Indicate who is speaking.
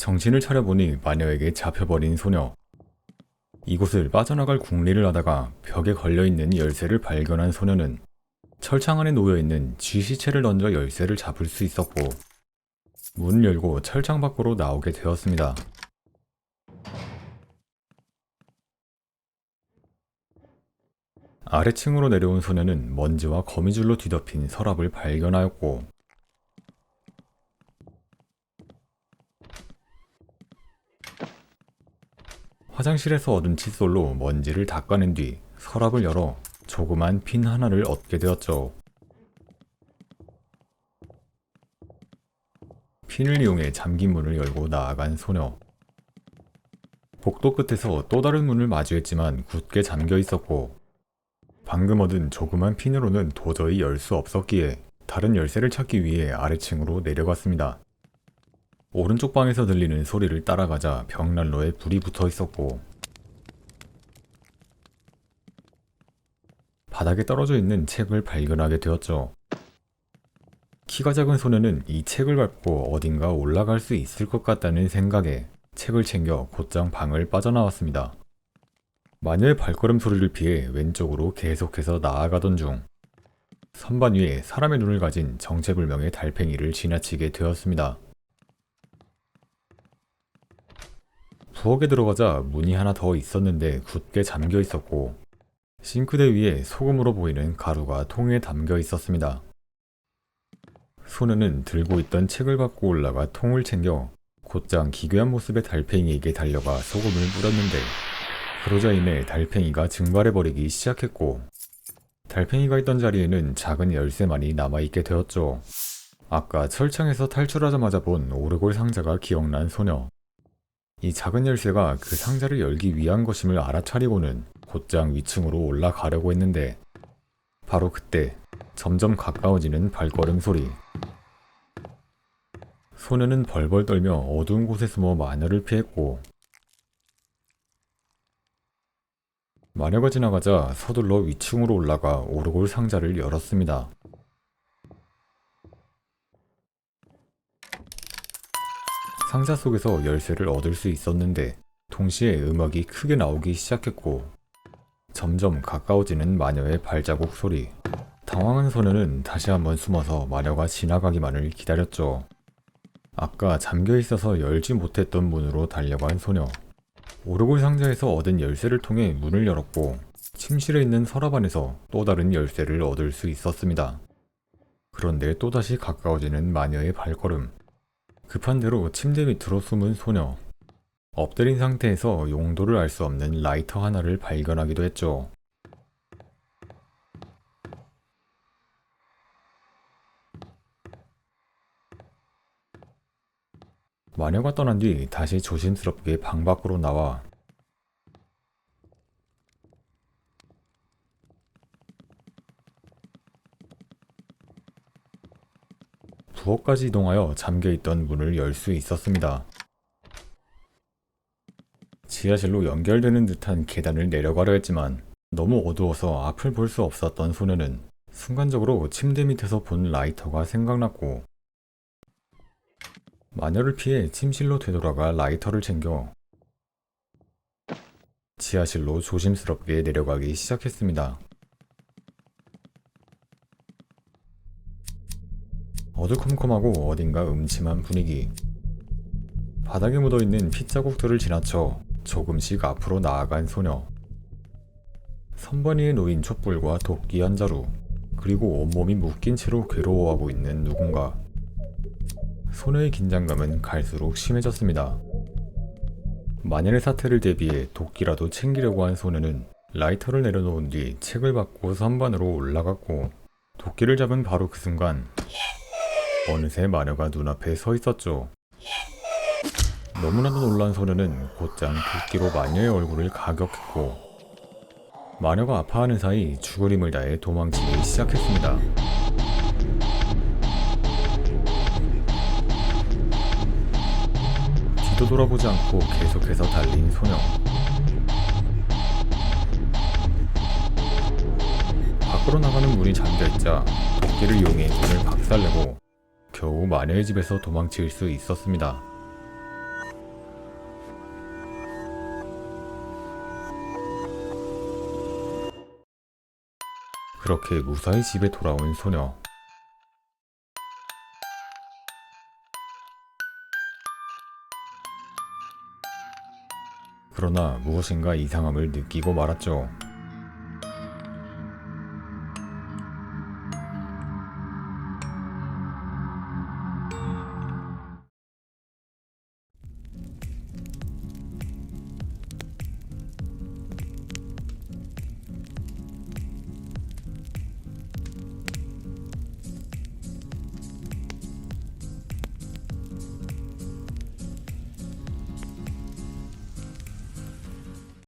Speaker 1: 정신을 차려보니 마녀에게 잡혀버린 소녀. 이곳을 빠져나갈 궁리를 하다가 벽에 걸려있는 열쇠를 발견한 소녀는 철창 안에 놓여있는 쥐 시체를 던져 열쇠를 잡을 수 있었고 문을 열고 철창 밖으로 나오게 되었습니다. 아래층으로 내려온 소녀는 먼지와 거미줄로 뒤덮인 서랍을 발견하였고 화장실에서 얻은 칫솔로 먼지를 닦아낸 뒤 서랍을 열어 조그만 핀 하나를 얻게 되었죠. 핀을 이용해 잠긴 문을 열고 나아간 소녀. 복도 끝에서 또 다른 문을 마주했지만 굳게 잠겨 있었고 방금 얻은 조그만 핀으로는 도저히 열 수 없었기에 다른 열쇠를 찾기 위해 아래층으로 내려갔습니다. 오른쪽 방에서 들리는 소리를 따라가자 벽난로에 불이 붙어 있었고 바닥에 떨어져 있는 책을 발견하게 되었죠. 키가 작은 소녀는 이 책을 밟고 어딘가 올라갈 수 있을 것 같다는 생각에 책을 챙겨 곧장 방을 빠져나왔습니다. 마녀의 발걸음 소리를 피해 왼쪽으로 계속해서 나아가던 중 선반 위에 사람의 눈을 가진 정체불명의 달팽이를 지나치게 되었습니다. 부엌에 들어가자 문이 하나 더 있었는데 굳게 잠겨 있었고 싱크대 위에 소금으로 보이는 가루가 통에 담겨 있었습니다. 소녀는 들고 있던 책을 갖고 올라가 통을 챙겨 곧장 기괴한 모습의 달팽이에게 달려가 소금을 뿌렸는데 그러자 인해 달팽이가 증발해버리기 시작했고 달팽이가 있던 자리에는 작은 열쇠만이 남아있게 되었죠. 아까 철창에서 탈출하자마자 본 오르골 상자가 기억난 소녀. 이 작은 열쇠가 그 상자를 열기 위한 것임을 알아차리고는 곧장 위층으로 올라가려고 했는데 바로 그때 점점 가까워지는 발걸음 소리. 소녀는 벌벌 떨며 어두운 곳에 숨어 마녀를 피했고 마녀가 지나가자 서둘러 위층으로 올라가 오르골 상자를 열었습니다. 상자 속에서 열쇠를 얻을 수 있었는데 동시에 음악이 크게 나오기 시작했고 점점 가까워지는 마녀의 발자국 소리. 당황한 소녀는 다시 한번 숨어서 마녀가 지나가기만을 기다렸죠. 아까 잠겨 있어서 열지 못했던 문으로 달려간 소녀. 오르골 상자에서 얻은 열쇠를 통해 문을 열었고 침실에 있는 서랍 안에서 또 다른 열쇠를 얻을 수 있었습니다. 그런데 또다시 가까워지는 마녀의 발걸음. 급한 대로 침대 밑으로 숨은 소녀. 엎드린 상태에서 용도를 알 수 없는 라이터 하나를 발견하기도 했죠. 마녀가 떠난 뒤 다시 조심스럽게 방 밖으로 나와 부엌까지 이동하여 잠겨있던 문을 열 수 있었습니다. 지하실로 연결되는 듯한 계단을 내려가려 했지만 너무 어두워서 앞을 볼 수 없었던 소녀는 순간적으로 침대 밑에서 본 라이터가 생각났고 마녀를 피해 침실로 되돌아가 라이터를 챙겨 지하실로 조심스럽게 내려가기 시작했습니다. 어두컴컴하고 어딘가 음침한 분위기. 바닥에 묻어있는 핏자국들을 지나쳐 조금씩 앞으로 나아간 소녀. 선반 위에 놓인 촛불과 도끼 한 자루, 그리고 온몸이 묶인 채로 괴로워하고 있는 누군가. 소녀의 긴장감은 갈수록 심해졌습니다. 만일의 사태를 대비해 도끼라도 챙기려고 한 소녀는 라이터를 내려놓은 뒤 책을 받고 선반으로 올라갔고 도끼를 잡은 바로 그 순간 어느새 마녀가 눈앞에 서 있었죠. 너무나도 놀란 소녀는 곧장 도끼로 마녀의 얼굴을 가격했고 마녀가 아파하는 사이 죽을 힘을 다해 도망치기 시작했습니다. 뒤도 돌아보지 않고 계속해서 달린 소녀. 밖으로 나가는 문이 잠겨있자 도끼를 이용해 문을 박살내고 겨우 마녀의 집에서 도망칠 수 있었습니다. 그렇게 무사히 집에 돌아온 소녀. 그러나 무엇인가 이상함을 느끼고 말았죠.